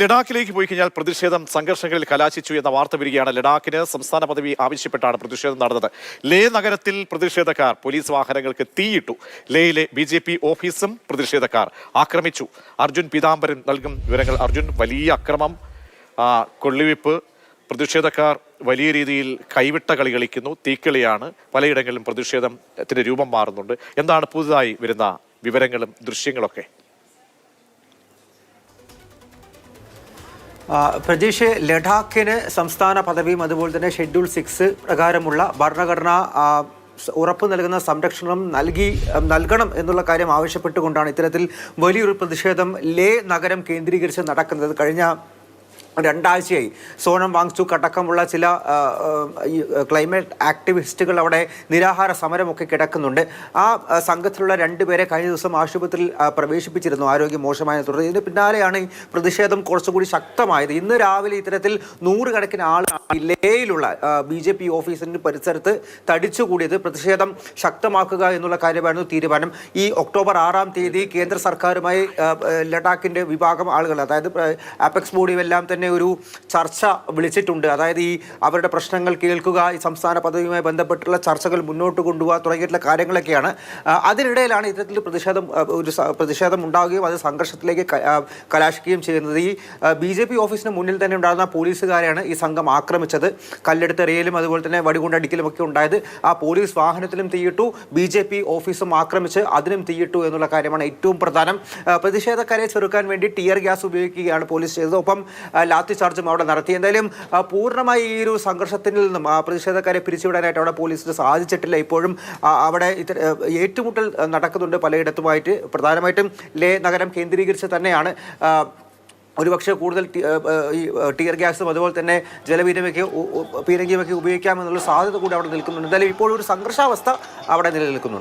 ലഡാക്കിലേക്ക് പോയി കഴിഞ്ഞാൽ പ്രതിഷേധം സംഘർഷങ്ങളിൽ കലാശിച്ചു എന്ന വാർത്ത വരികയാണ്. ലഡാക്കിന് സംസ്ഥാന പദവി ആവശ്യപ്പെട്ടാണ് പ്രതിഷേധം നടന്നത്. ലേ നഗരത്തിൽ പ്രതിഷേധക്കാർ പോലീസ് വാഹനങ്ങൾക്ക് തീയിട്ടു. ലേയിലെ ബി ജെ പി ഓഫീസും പ്രതിഷേധക്കാർ ആക്രമിച്ചു. അർജുൻ പീതാംബരൻ നൽകും വിവരങ്ങൾ. അർജുൻ വലിയ അക്രമം കൊള്ളിവെപ്പ് പ്രതിഷേധക്കാർ വലിയ രീതിയിൽ കൈവിട്ട കളി കളിക്കുന്നു. തീക്കളിയാണ്. പലയിടങ്ങളിലും പ്രതിഷേധത്തിന്റെ രൂപം മാറുന്നുണ്ട്. എന്താണ് പുതുതായി വരുന്ന വിവരങ്ങളും ദൃശ്യങ്ങളൊക്കെ? പ്രജീഷ് ലഡാക്കിന് സംസ്ഥാന പദവിയും അതുപോലെ തന്നെ ഷെഡ്യൂൾ സിക്സ് പ്രകാരമുള്ള ഭരണഘടന ഉറപ്പ് നൽകുന്ന സംരക്ഷണം നൽകി നൽകണം എന്നുള്ള കാര്യം ആവശ്യപ്പെട്ടുകൊണ്ടാണ് ഇത്തരത്തിൽ വലിയൊരു പ്രതിഷേധം ലേ നഗരം കേന്ദ്രീകരിച്ച് നടക്കുന്നത്. കഴിഞ്ഞ രണ്ടാഴ്ചയായി. സോനം വാങ്ചുക്ക് അടക്കമുള്ള ചില ക്ലൈമറ്റ് ആക്ടിവിസ്റ്റുകൾ അവിടെ നിരാഹാര സമരമൊക്കെ കിടക്കുന്നുണ്ട്. ആ സംഘത്തിലുള്ള രണ്ടുപേരെ കഴിഞ്ഞ ദിവസം ആശുപത്രിയിൽ പ്രവേശിപ്പിച്ചിരുന്നു. ആരോഗ്യം മോശമായ തുടർന്ന് ഇതിന് പിന്നാലെയാണ് ഈ പ്രതിഷേധം കുറച്ചുകൂടി ശക്തമായത്. ഇന്ന് രാവിലെ ഇത്തരത്തിൽ നൂറുകണക്കിന് ആൾ ലേയിലുള്ള ബി ജെ പി ഓഫീസിന് പരിസരത്ത് തടിച്ചുകൂടിയത്. പ്രതിഷേധം ശക്തമാക്കുക എന്നുള്ള കാര്യമായിരുന്നു തീരുമാനം. ഈ ഒക്ടോബർ ആറാം തീയതി കേന്ദ്ര സർക്കാരുമായി ലഡാക്കിന്റെ വിഭാഗം ആളുകൾ അതായത് ആപെക്സ് ബോഡിയും എല്ലാം തന്നെ ഒരു ചർച്ച വിളിച്ചിട്ടുണ്ട്. അതായത് ഈ അവരുടെ പ്രശ്നങ്ങൾ കേൾക്കുക ഈ സംസ്ഥാന പദവിയുമായി ബന്ധപ്പെട്ടുള്ള ചർച്ചകൾ മുന്നോട്ട് കൊണ്ടുപോകുക തുടങ്ങിയിട്ടുള്ള കാര്യങ്ങളൊക്കെയാണ്. അതിനിടയിലാണ് ഇത്തരത്തിൽ പ്രതിഷേധം ഒരു പ്രതിഷേധം ഉണ്ടാവുകയും അത് സംഘർഷത്തിലേക്ക് കലാശിക്കുകയും ചെയ്യുന്നത്. ഈ ബി ജെ പി ഓഫീസിന് മുന്നിൽ തന്നെ ഉണ്ടായിരുന്ന പോലീസുകാരെയാണ് ഈ സംഘം ആക്രമിച്ചത്. കല്ലെടുത്തെറിയലും അതുപോലെ തന്നെ വടികൊണ്ടടിക്കലും ഒക്കെ ഉണ്ടായത് ആ പോലീസ് വാഹനത്തിലും തീയിട്ടു ബി ജെ പി ഓഫീസും ആക്രമിച്ച് അതിനും തീയിട്ടു എന്നുള്ള കാര്യമാണ് ഏറ്റവും പ്രധാനം. പ്രതിഷേധക്കാരെ ചെറുക്കാൻ വേണ്ടി ടിയർ ഗ്യാസ് ഉപയോഗിക്കുകയാണ് പോലീസ് ചെയ്തത്. ഒപ്പം ലാത്തി ചാർജും അവിടെ നടത്തി. എന്തായാലും പൂർണമായി ഈ ഒരു സംഘർഷത്തിൽ നിന്നും പ്രതിഷേധക്കാരെ പിരിച്ചുവിടാനായിട്ട് അവിടെ പോലീസിന് സാധിച്ചിട്ടില്ല. ഇപ്പോഴും അവിടെ ഏറ്റുമുട്ടൽ നടക്കുന്നുണ്ട് പലയിടത്തുമായിട്ട്. പ്രധാനമായിട്ടും ലേ നഗരം കേന്ദ്രീകരിച്ച് തന്നെയാണ് ഒരുപക്ഷെ കൂടുതൽ ടിയർ ഗ്യാസും അതുപോലെ തന്നെ ജലപീരമൊക്കെ പീരങ്കിയുമൊക്കെ ഉപയോഗിക്കാമെന്നുള്ള സാധ്യത കൂടി അവിടെ നിൽക്കുന്നുണ്ട്. എന്തായാലും ഇപ്പോൾ ഒരു സംഘർഷാവസ്ഥ അവിടെ നിലനിൽക്കുന്നുണ്ട്.